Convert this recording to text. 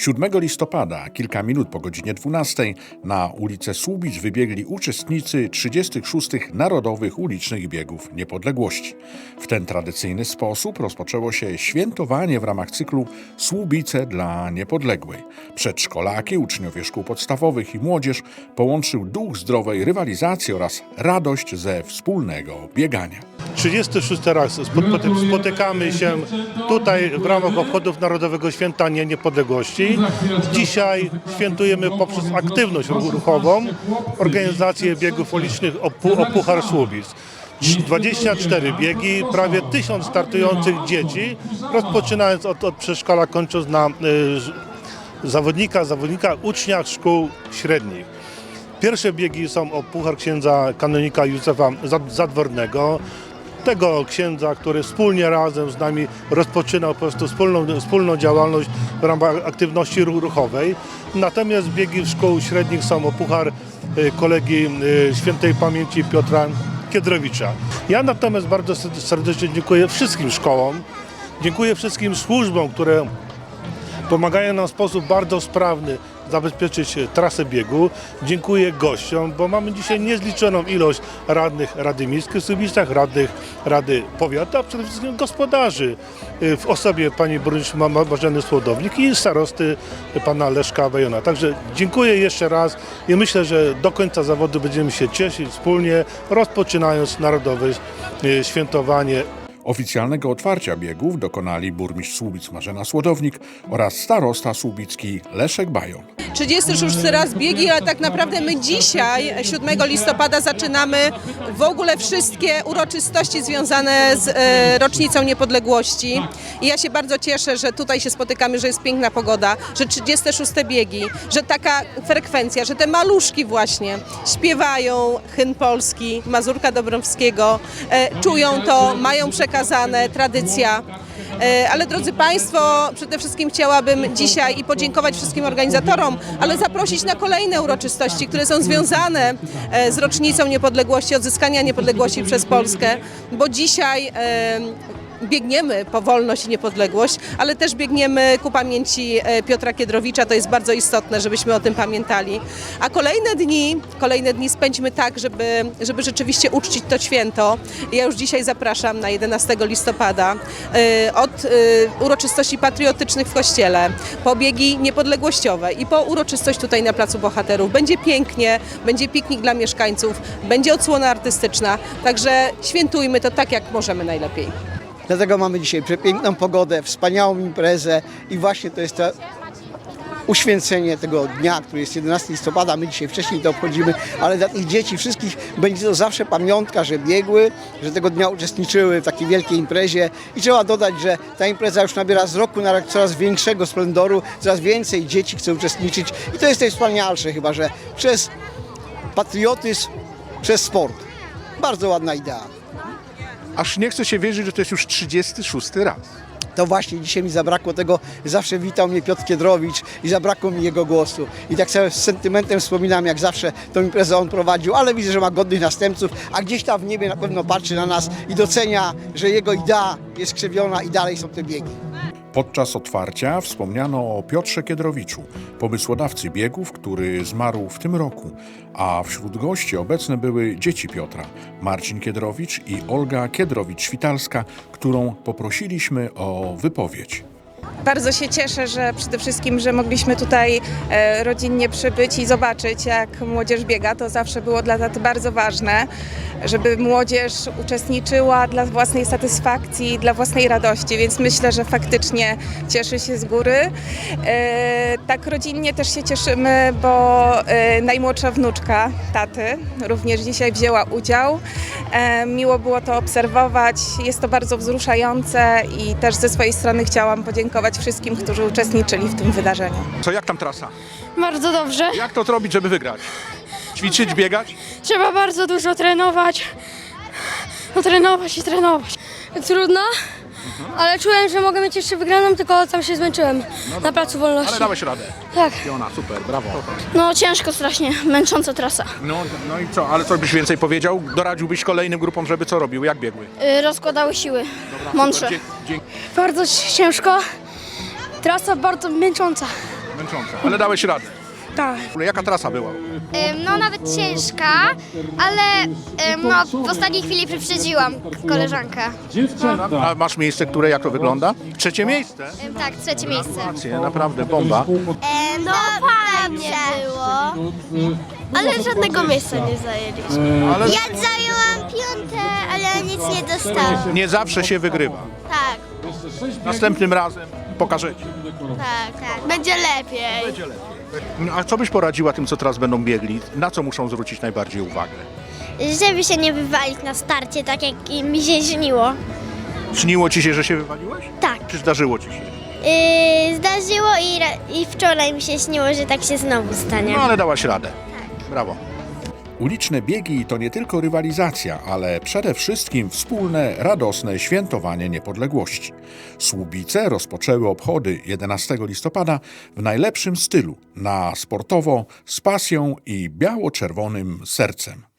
7 listopada, kilka minut po godzinie 12, na ulicę Słubic wybiegli uczestnicy 36. Narodowych Ulicznych Biegów Niepodległości. W ten tradycyjny sposób rozpoczęło się świętowanie w ramach cyklu Słubice dla Niepodległej. Przedszkolaki, uczniowie szkół podstawowych i młodzież połączył duch zdrowej rywalizacji oraz radość ze wspólnego biegania. 36 raz spot- spotykamy się tutaj w ramach obchodów Narodowego Święta Nie- Dzisiaj świętujemy poprzez aktywność ruchową organizację biegów ulicznych o, pu- o Puchar Słubic. 24 biegi, prawie 1000 startujących dzieci, rozpoczynając od, od przedszkola, kończąc na y, zawodnika, zawodnika, ucznia szkół średnich. Pierwsze biegi są o puchar księdza kanonika Józefa Zad- Zadwornego. Tego księdza, który wspólnie razem z nami rozpoczynał po prostu wspólną, wspólną działalność w ramach aktywności ru- ruchowej. Natomiast biegi szkół średnich są o y, kolegi y, świętej pamięci Piotra Kiedrowicza. Ja natomiast bardzo serd- serdecznie dziękuję wszystkim szkołom, dziękuję wszystkim służbom, które pomagają nam w sposób bardzo sprawny zabezpieczyć trasę biegu. Dziękuję gościom, bo mamy dzisiaj niezliczoną ilość radnych Rady Miejskiej w Słubicach, radnych Rady Powiatu, a przede wszystkim gospodarzy w osobie pani burmistrz Ma- Ma- Marzeny Słodownik i starosty pana Leszka Wejona. Także dziękuję jeszcze raz i myślę, że do końca zawodu będziemy się cieszyć wspólnie, rozpoczynając narodowe e, świętowanie Oficjalnego otwarcia biegów dokonali burmistrz Słubic Marzena Słodownik oraz starosta słubicki Leszek Bajon. 36 raz biegi, ale tak naprawdę my dzisiaj, 7 listopada, zaczynamy w ogóle wszystkie uroczystości związane z e, rocznicą niepodległości. I ja się bardzo cieszę, że tutaj się spotykamy, że jest piękna pogoda, że 36 biegi, że taka frekwencja, że te maluszki właśnie śpiewają hymn polski Mazurka Dobrowskiego, e, czują to, mają przekazane, tradycja. E, Ale drodzy Państwo, przede wszystkim chciałabym dzisiaj i podziękować wszystkim organizatorom, ale zaprosić na kolejne uroczystości, które są związane e, z rocznicą niepodległości, odzyskania niepodległości przez Polskę, bo dzisiaj e, biegniemy po wolność i niepodległość, ale też biegniemy ku pamięci e, Piotra Kiedrowicza. To jest bardzo istotne, żebyśmy o tym pamiętali. A kolejne dni, kolejne dni spędźmy tak, żeby, żeby rzeczywiście uczcić to święto. Ja już dzisiaj zapraszam na 11 listopada e, od e, uroczystości patriotycznych w Kościele, po biegi niepodległościowe i po uroczystość tutaj na Placu Bohaterów. Będzie pięknie, będzie piknik dla mieszkańców, będzie odsłona artystyczna, także świętujmy to tak, jak możemy najlepiej. Dlatego mamy dzisiaj przepiękną pogodę, wspaniałą imprezę i właśnie to jest to uświęcenie tego dnia, który jest 11 listopada. My dzisiaj wcześniej to obchodzimy, ale dla tych dzieci wszystkich będzie to zawsze pamiątka, że biegły, że tego dnia uczestniczyły w takiej wielkiej imprezie i trzeba dodać, że ta impreza już nabiera z roku na rok coraz większego splendoru, coraz więcej dzieci chce uczestniczyć i to jest najwspanialsze chyba, że przez patriotyzm, przez sport. Bardzo ładna idea. Aż nie chce się wierzyć, że to jest już 36 raz. to właśnie dzisiaj mi zabrakło tego, zawsze witał mnie Piotr Kiedrowicz i zabrakło mi jego głosu. I tak sobie z sentymentem wspominam, jak zawsze tą imprezę on prowadził, ale widzę, że ma godnych następców, a gdzieś tam w niebie na pewno patrzy na nas i docenia, że jego idea jest krzewiona i dalej są te biegi. Podczas otwarcia wspomniano o Piotrze Kiedrowiczu, pomysłodawcy biegów, który zmarł w tym roku, a wśród gości obecne były dzieci Piotra, Marcin Kiedrowicz i Olga Kiedrowicz-Świtalska, którą poprosiliśmy o wypowiedź. Bardzo się cieszę, że przede wszystkim, że mogliśmy tutaj e, rodzinnie przybyć i zobaczyć, jak młodzież biega. To zawsze było dla taty bardzo ważne, żeby młodzież uczestniczyła dla własnej satysfakcji, dla własnej radości, więc myślę, że faktycznie cieszy się z góry. E, tak rodzinnie też się cieszymy, bo e, najmłodsza wnuczka taty również dzisiaj wzięła udział. Miło było to obserwować, jest to bardzo wzruszające i też ze swojej strony chciałam podziękować wszystkim, którzy uczestniczyli w tym wydarzeniu. Co, jak tam trasa? Bardzo dobrze. Jak to robić, żeby wygrać? Ćwiczyć, biegać? Trzeba bardzo dużo trenować. No trenować i trenować. Trudno, ale czułem, że mogę mieć jeszcze wygraną, tylko tam się zmęczyłem na placu wolności. Ale dałeś radę. Tak. Jona, super, brawo. No ciężko strasznie, męcząca trasa. No, no i co, ale co byś więcej powiedział? Doradziłbyś kolejnym grupom, żeby co robiły, jak biegły? Y, rozkładały siły. Mądrze. Dzie- dzięki. Bardzo ciężko. Trasa bardzo męcząca. Męczące. Ale dałeś radę. Tak. Jaka trasa była? Ym, No nawet ciężka, ale ym, no, w ostatniej chwili wyprzedziłam koleżankę. A masz miejsce, które jak to wygląda? Trzecie miejsce? Ym, Tak, trzecie miejsce. Naprawdę bomba. No fajnie było, ale żadnego miejsca nie zajęliśmy. Ale Ja zajęłam piąte, ale nic nie dostałam. nie zawsze się wygrywa. Tak, Następnym razem pokażecie. tak, tak. Będzie lepiej. Będzie lepiej. A co byś poradziła tym, co teraz będą biegli? Na co muszą zwrócić najbardziej uwagę? Żeby się nie wywalić na starcie, tak jak mi się śniło. Śniło ci się, że się wywaliłeś? Tak. Czy zdarzyło ci się? Yy, zdarzyło i, ra- i wczoraj mi się śniło, że tak się znowu stanie. No ale dałaś radę. Brawo. Uliczne biegi to nie tylko rywalizacja, ale przede wszystkim wspólne, radosne świętowanie niepodległości. Słubice rozpoczęły obchody 11 listopada w najlepszym stylu, na sportowo, z pasją i biało-czerwonym sercem.